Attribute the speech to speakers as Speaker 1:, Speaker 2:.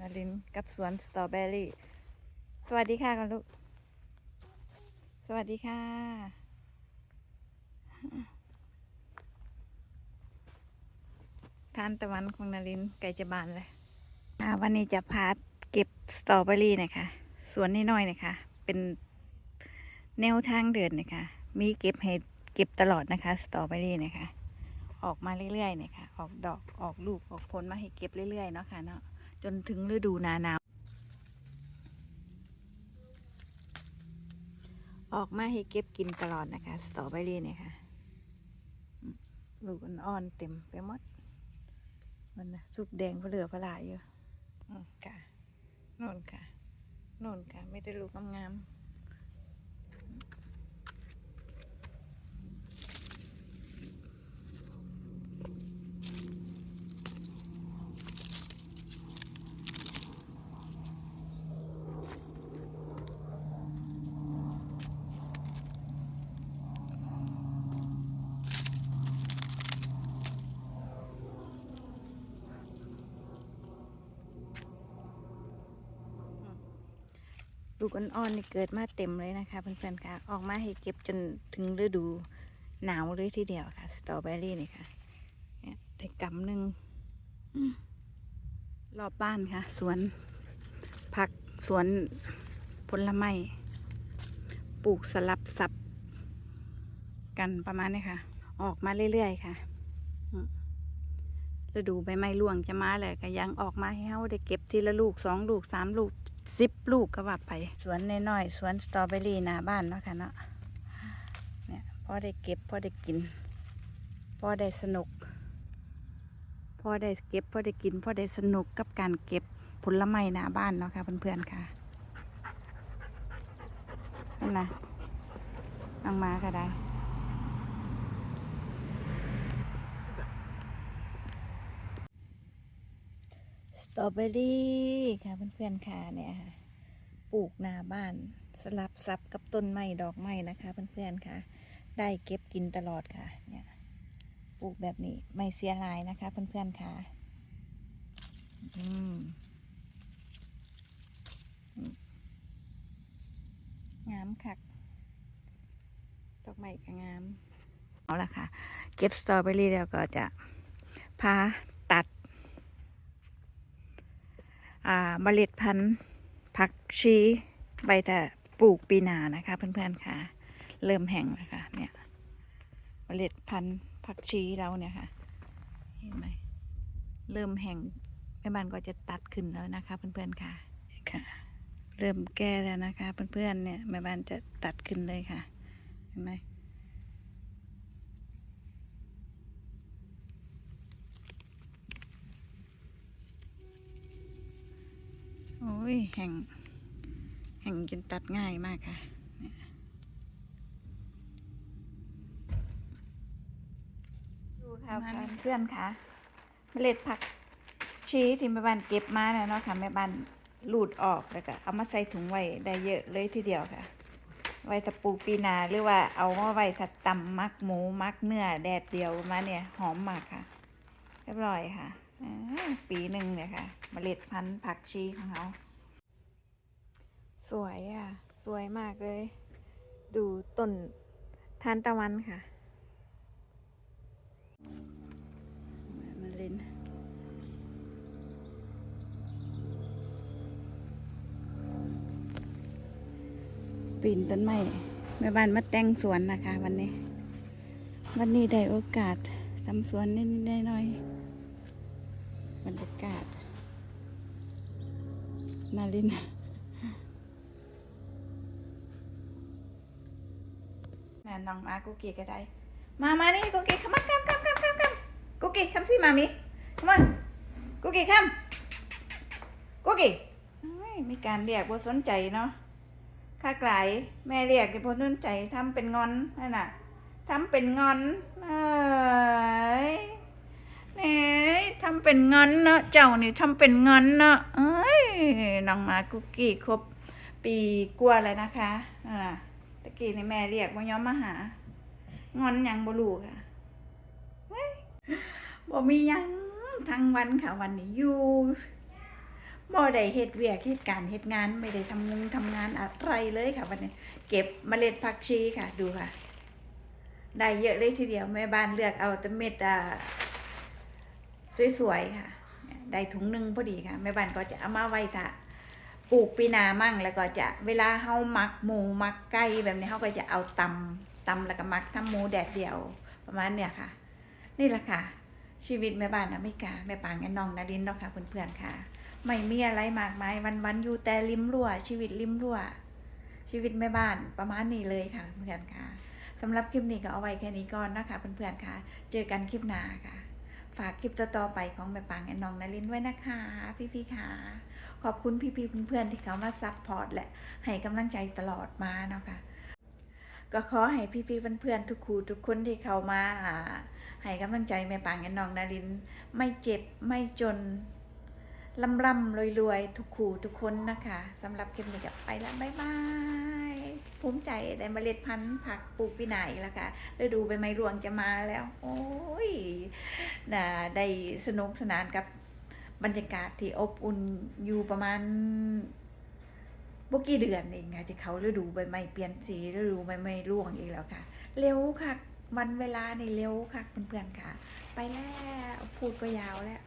Speaker 1: นารินกับสวนสตรอเบอรี่ สวัสดีค่ะกันลูก สวัสดีค่ะ ทานตะวันของนารินไก่จะบานเลยอ่าวันนี้จะพาเก็บสตรอเบอรี่นะคะสวนน้อยๆนะคะ เป็นแนวทางเดินนะคะ มีเก็บให้เก็บตลอดนะคะ สตรอเบอรี่นะคะ ออกมาเรื่อยๆนี่ยค่ะออกดอกออกลูกออกผลมาให้เก็บเรื่อยๆเนาะค่ะเนาะ จนถึงฤดูนาหนาวออกมาให้เก็บกินตลอดนะคะ สตรอเบอรี่เนี่ยค่ะอืมลูกอ่อนเต็มไปหมด มันนะสุกแดงเพลือพลาอยู่อืมค่ะน่นค่ะน่นค่ะ ไม่ได้ลูกงามๆ ลูกอ่อนๆนี่เกิดมาเต็มเลยนะคะเพื่อนๆค่ะ ออกมาให้เก็บจนถึงฤดูหนาวเลยทีเดียวค่ะ สตรอเบอรี่นี่ค่ะเนี่ยได้กำหนึ่งรอบบ้านค่ะ สวนผักสวนผลไม้ปลูกสลับซับ กันประมาณนี้ค่ะ ออกมาเรื่อยๆค่ะฤดูใบไม้ร่วงจะมาเลยก็ยังออกมาให้เฮาได้เก็บทีละลูกสองลูกสามลูก สิบลูกก็ว่าไป สวนน้อยๆสวนสตรอเบอรี่หน้าบ้านเนาะค่ะเนาะเนี่ยพอได้เก็บพอได้กินพอได้สนุกพอได้เก็บพอได้กินพอได้สนุกกับการเก็บผลไม้หน้าบ้านเนาะค่ะเพื่อนๆค่ะนั่นนะนางมาก็ได้ ตอเบอรี่ค่ะเพื่อนๆค่ะเนี่ยค่ะปลูกหน้าบ้านสลับซับกับต้นไม้ดอกไม้นะคะเพื่อนๆค่ะ ได้เก็บกินตลอดค่ะเนี่ยปลูกแบบนี้ไม่เสียหายนะคะเพื่อนๆค่ะอืมอืมงามคักดอกไม้ก็งามเอาละค่ะ เก็บสตรอเบอรี่แล้วก็จะพาตัด อ่า เมล็ดพันธุ์ผักชีใบแต่ปลูกปีหนานะคะเพื่อนๆค่ะ เริ่มแห้งแล้วค่ะเนี่ยเมล็ดพันธุ์ผักชีเราเนี่ยค่ะเห็นไหมเริ่มแห้งแม่บ้านก็จะตัดขึ้นแล้วนะคะเพื่อนๆค่ะค่ะ เริ่มแก่แล้วนะคะเพื่อนๆเนี่ยแม่บ้านจะตัดขึ้นเลยค่ะเห็นไหม โอ้ย แห่ง แห่งจนตัดง่ายมากค่ะดูค่ะเพื่อนค่ะ เมล็ดผักชีที่แม่บ้านเก็บมาเนาะค่ะแม่บ้านลูดออกแล้วก็เอามาใส่ถุงไว้ได้เยอะเลยทีเดียวค่ะ ไว้ตะปูปีนาหรือว่าเอามาไว้ถัดตำมักหมูมักเนื้อแดดเดียวมาเนี่ยหอมมากค่ะ เรียบร้อยค่ะ ปีหนึ่งเนี่ยค่ะเมล็ดพันธุ์ผักชีของเขาสวยอะ สวยมากเลย ดูต้นทานตะวันค่ะมาเล่นปีนต้นไม้แม่บ้านมาแต่งสวนนะคะ วันนี้ วันนี้ได้โอกาสทำสวนนิดๆหน่อยๆ บรรยากาศ นาลินแม่น้องมากุกกี้ก็ได้ มามานี่กุกกี้ come on come come come come come กุกกี้ come see มามิ come on กุกกี้ come กุกกี้มีการเรียกบ่สนใจเนาะข้ากลายแม่เรียกบ่สนใจทำเป็นงอนนั่นน่ะทำเป็นงอน เอ้ยนี่ทำเป็นงอนเนาะเจ้านี่ทำเป็นงอนเนาะเอ้ยน้องมากุกกี้ครบปีกว่าแล้วนะคะอ่าตะกี้นี่แม่เรียกว่าย้อมมาหางอนยังบ่รู้ค่ะเว้ยบ่มียังทั้งวันค่ะวันนี้อยู่บ่ได้เฮ็ดเวียกเฮ็ดการเฮ็ดงานไม่ได้ทำงงทำงานอะไรเลยค่ะ วันนี้ เก็บเมล็ดผักชีค่ะ ดูค่ะ ได้เยอะเลยทีเดียวแม่บ้านเลือกเอาแต่เม็ดอ่า สวยๆค่ะ ได้ถุงหนึ่งพอดีค่ะแม่บ้านก็จะเอามาไว้ถ้าปลูกปีนามั่งแล้วก็จะเวลาเฮามักหมูมักไก่แบบนี้เฮาก็จะเอาตำตำแล้วก็มักทำหมูแดดเดียวประมาณเนี่ยค่ะ นี่แหละค่ะ ชีวิตแม่บ้านอเมริกาแม่ปางแอนน้องนาดินเนาะค่ะเพื่อนๆค่ะ ไม่มีอะไรมากมายวันๆอยู่แต่ริมรั้วชีวิตริมรั้วชีวิตแม่บ้านประมาณนี้เลยค่ะเพื่อนๆค่ะสำหรับคลิปนี้ก็เอาไว้แค่นี้ก่อนนะคะเพื่อนๆค่ะ เจอกันคลิปหน้าค่ะากคลิปต่อๆไปของแม่ปางแอนน้องนารินไว้นะคะ พี่ๆค่ะ ขอบคุณพี่ๆเพื่อนๆที่เขามาซัพพอร์ตและให้กำลังใจตลอดมาเนาะค่ะก็ขอให้พี่ๆเพื่อนๆทุกครูทุกคนที่เขามาให้กำลังใจแม่ปางแอนน้องนาริน ไม่เจ็บไม่จนลำร่ำรวยรวยทุกครูทุกคนนะคะสำหรับคลิปนี้จะไปแล้วบ๊ายบาย ภูมิใจได้เมล็ดพันธุ์ผักปลูกปีไหนแล้วค่ะฤดูใบไม้รวงจะมาแล้ว โอ้ยนะได้สนุกสนานกับบรรยากาศที่อบอุ่นอยู่ประมาณบกี่เดือนเองค่ะที่เขาฤดูใบไม้เปลี่ยนสีฤดูใบไม้ร่วงอีกแล้วค่ะ เร็วค่ะวันเวลานี่เร็วค่ะเพื่อนๆค่ะ ไปแล้วพูดก็ยาวแล้ว